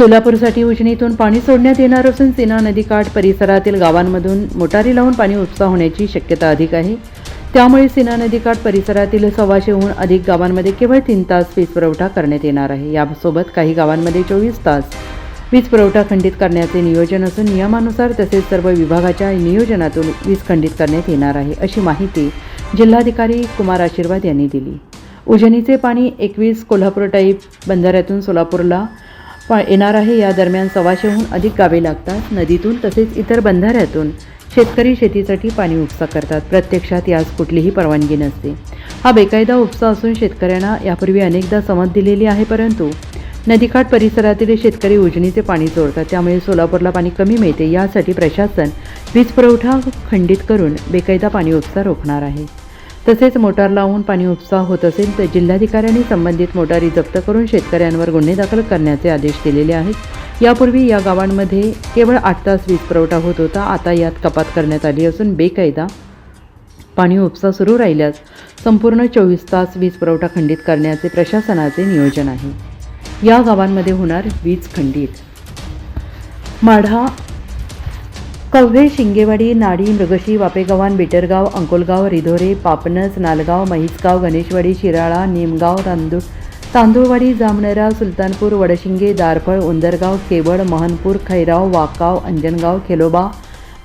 सोलापूरसाठी उजनीतून पाणी सोडण्यात येणार असून सीना नदीकाठ परिसरातील गावांमधून मोटारी लावून पाणी उपसा होण्याची शक्यता अधिक आहे. त्यामुळे सीना नदीकाठ परिसरातील सव्वाशेहून अधिक गावांमध्ये केवळ तीन तास वीज पुरवठा करण्यात येणार आहे. यासोबत काही गावांमध्ये चोवीस तास वीज पुरवठा खंडित करण्याचे नियोजन असून नियमानुसार तसेच सर्व विभागाच्या नियोजनातून वीज खंडित करण्यात येणार आहे अशी माहिती जिल्हाधिकारी कुमार आशीर्वाद यांनी दिली. उजनीचे पाणी एकवीस कोल्हापूर टाईप बंधाऱ्यातून सोलापूरला येणार आहे. या दरम्यान सव्वाशेहून अधिक गावे लागतात. नदीतून तसेच इतर बंधाऱ्यातून शेतकरी शेतीसाठी पाणी उपसा करतात. प्रत्यक्षात यास कुठलीही परवानगी नसते. हा बेकायदा उपसा असून शेतकऱ्यांना यापूर्वी अनेकदा समज दिलेली आहे परंतु नदीकाठ परिसरातील शेतकरी उजनीचे पाणी चोरतात त्यामुळे सोलापूरला पाणी कमी मिळते. यासाठी प्रशासन वीज पुरवठा खंडित करून बेकायदा पाणी उपसा रोखणार आहे. तसेच मोटार लावून पाणी उपसा होत असेल तर जिल्हाधिकाऱ्यांनी संबंधित मोटारी जप्त करून शेतकऱ्यांवर गुन्हे दाखल करण्याचे आदेश दिलेले आहेत. यापूर्वी या गावांमध्ये केवळ आठ तास वीज पुरवठा होत होता. आता यात कपात करण्यात आली असून बेकायदा पाणी उपसा सुरू राहिल्यास संपूर्ण चोवीस तास वीज पुरवठा खंडित करण्याचे प्रशासनाचे नियोजन आहे. या गावांमध्ये होणार वीज खंडित. माढा कव्हे शिंगेवाडी नाडी मृगशी वापेगव्हाण बिटरगाव अंकोलगाव रिधोरे पापनस नालगाव महिसगाव गणेशवाडी शिराळा निमगाव तांदूळ तांदूळवाडी जामनेरा सुलतानपूर वडशिंगे दारफळ उंदरगाव केवळ महनपूर खैराव वाकाव अंजनगाव खेलोबा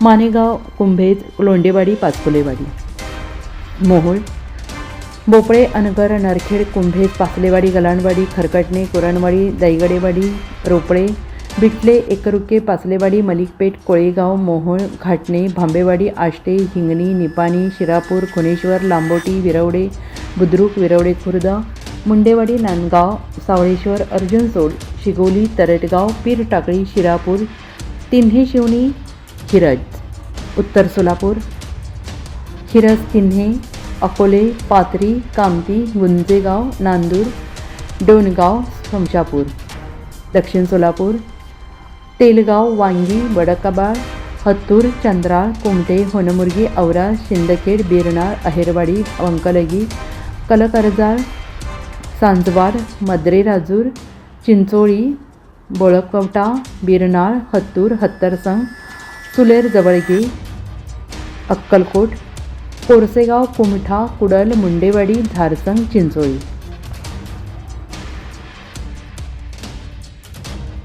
मानेगाव कुंभेज लोंडेवाडी पाचपुलेवाडी. मोहोळ बोपळे अनगर नरखेड कुंभेज पासलेवाडी गलांडवाडी खरकटणे कुरणवाडी दैगडेवाडी रोपळे बिटले एकरुके पासलेवाडी मलिकपेठ कोळेगाव मोहोळ घाटणे भांबेवाडी आष्टे हिंगणी निपाणी शिरापूर खुनेश्वर लांबोटी विरवडे बुद्रुक विरवडे खुर्द मुंडेवाडी नांदगाव सावळेश्वर अर्जुनसोड शिगोली तरटगाव पीर टाकळी शिरापूर तिन्हे शिवणी हिरज उत्तर सोलापूर हिरज तिन्हे अकोले पाथरी कामती गुंजेगाव नांदूर डोणगाव शमशापूर दक्षिण सोलापूर तेलगाव वांगी वडकबाळ हत्तूर चंद्राळ कुमटे होनमुर्गी औरा शिंदखेड बिरनाळ अहेरवाडी वंकलगी कलकरजाळ सांजवाड मद्रे राजूर चिंचोळी बोळकवटा बिरनाळ हत्तूर हत्तरसंग सुलेर जवळगे अक्कलकोट कोरसेगाव कुमठा कुडल मुंडेवाडी धारसंग चिंचोळी.